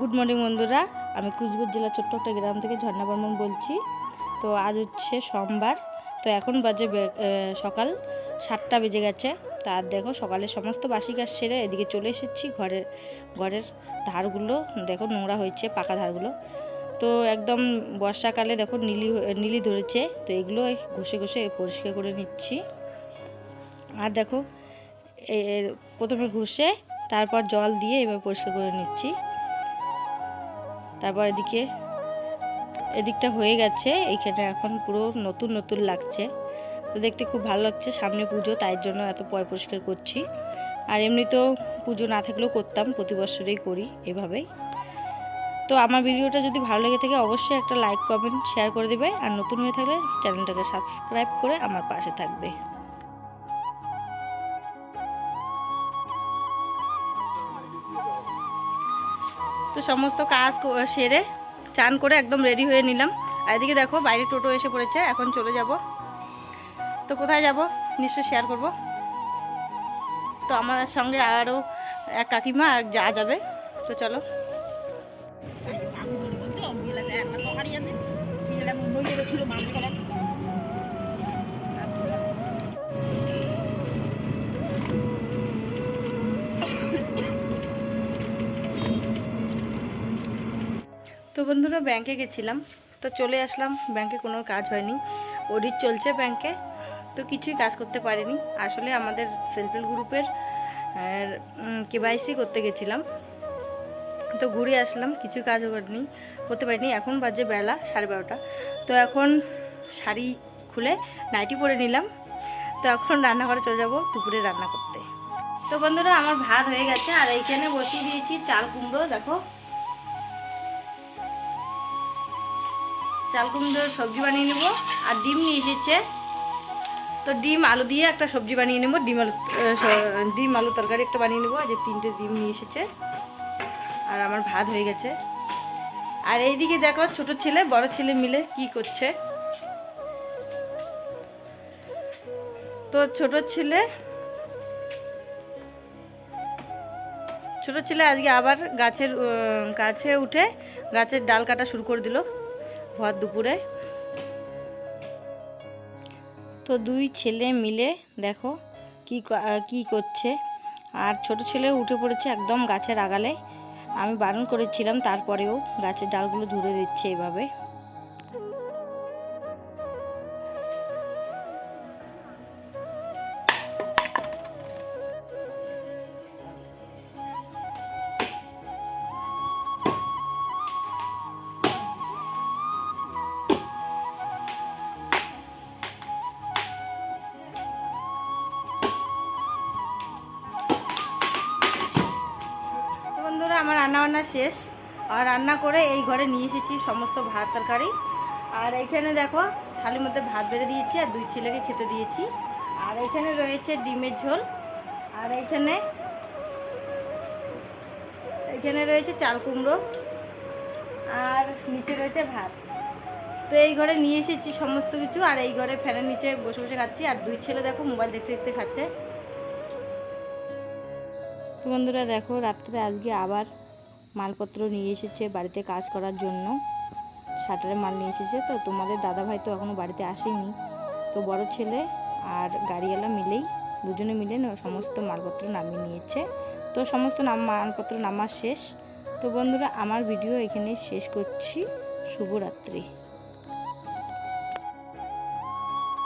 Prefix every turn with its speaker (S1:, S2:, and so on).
S1: Good morning বন্ধুরা। আমি কুচবিহার জেলার ছোট্ট একটা গ্রাম থেকে ঝর্ণা বর্মন বলছি। তো আজ হচ্ছে সোমবার। তো এখন বাজে সকাল সাতটা বেজে গেছে। তা আর দেখো, সকালে সমস্ত বাসি কাজ সেরে এদিকে চলে এসেছি ঘরের ঘরের ধারগুলো। দেখো নোংরা হয়েছে, পাকা ধারগুলো। তো একদম বর্ষাকালে দেখো নীলি নীলি ধরেছে। তো এগুলো ঘষে ঘষে পরিষ্কার করে নিচ্ছি। আর দেখো প্রথমে ঘষে, তারপর জল দিয়ে এবার পরিষ্কার করে নিচ্ছি। তারপর এদিকে, এদিকটা হয়ে গেছে। এইখানে এখন পুরো নতুন নতুন লাগছে। তো দেখতে খুব ভালো লাগছে সামনে পুজো, তাই জন্য এত পয় পরিষ্কার করছি। আর এমনিতেও পুজো না থাকলেও করতাম, প্রতি বছরেই করি এভাবেই। তো আমার ভিডিওটা যদি ভালো লেগে থাকে, অবশ্যই একটা লাইক, কমেন্ট শেয়ার করে দেবে। আর নতুন হয়ে থাকলে চ্যানেলটাকে সাবস্ক্রাইব করে আমার পাশে থাকবে। তো সমস্ত কাজ সেরে চান করে একদম রেডি হয়ে নিলাম আর এদিকে দেখো বাইরে টোটো এসে পড়েছে এখন চলে যাব তো কোথায় যাব নিশ্চয়ই শেয়ার করব তো আমার সঙ্গে আরও এক কাকিমা আর যা যাবে তো চলো বন্ধুরা ব্যাংকে গেছিলাম, তো চলে আসলাম ব্যাংকে কোনো কাজ হয়নি। অডিট চলছে ব্যাংকে তো কিছুই কাজ করতে পারিনি। আসলে আমাদের সেলফ হেল্প গ্রুপের কেওয়াইসি করতে গেছিলাম। তো ঘুরে আসলাম কিছু কাজ করিনি, করতে পারিনি। এখন বাজে বেলা সাড়ে বারোটা। তো এখন শাড়ি খুলে নাইটি পরে নিলাম। তো এখন রান্নাঘরে চলে যাব দুপুরে রান্না করতে। তো বন্ধুরা, আমার ভাত হয়ে গেছে, আর এইখানে বসিয়ে দিয়েছি চাল কুমড়ো, দেখো। চাল কুমড়োর সবজি বানিয়ে নেব আর ডিম নিয়ে এসেছে। তো ডিম আলু দিয়ে একটা সবজি বানিয়ে নেব। ডিম আলু ডিম আলু তরকারি একটা বানিয়ে নেব। যে তিনটে ডিম নিয়ে এসেছে। আর আমার ভাত হয়ে গেছে। আর এইদিকে দেখো ছোট ছেলে, বড় ছেলে মিলে কি করছে। তো ছোট ছেলে ছোট ছেলে আজকে আবার গাছের গাছে উঠে গাছের ডাল কাটা শুরু করে দিল। ভর দুপুরে। তো দুই ছেলে মিলে দেখো কি ক- করছে। আর ছোট ছেলে উঠে পড়েছে একদম গাছের আগালে। আমি বারণ করেছিলাম তারপরেও গাছের ডালগুলো ধরে দিচ্ছে এভাবে। আমার রান্না বান্না শেষ। আর রান্না করে এই ঘরে নিয়ে এসেছি সমস্ত ভাত তরকারি। আর এইখানে দেখো, থালির মধ্যে ভাত বেড়ে দিয়েছি আর দুই ছেলেকে খেতে দিয়েছি। আর এখানে রয়েছে ডিমের ঝোল। আর এইখানে এখানে রয়েছে চাল কুমড়ো। আর নিচে রয়েছে ভাত। তো এই ঘরে নিয়ে এসেছি সমস্ত কিছু। আর এই ঘরে ফ্যানের নিচে বসে বসে খাচ্ছি। আর দুই ছেলে দেখো মোবাইল দেখতে দেখতে খাচ্ছে। তো বন্ধুরা দেখো, রাত্রে আজকে আবার মালপত্র নিয়ে এসেছে বাড়িতে কাজ করার জন্য। শাটারে মাল নিয়ে এসেছে। তো তোমাদের দাদা ভাই তো এখনও বাড়িতে আসেনি। তো বড় ছেলে আর গাড়িওয়ালা মিলেই দুজনে মিলে সমস্ত মালপত্র নামিয়ে নিয়েছে। তো সমস্ত নাম, মালপত্র নামার শেষ। তো বন্ধুরা, আমার ভিডিও এখানে শেষ করছি। শুভরাত্রি।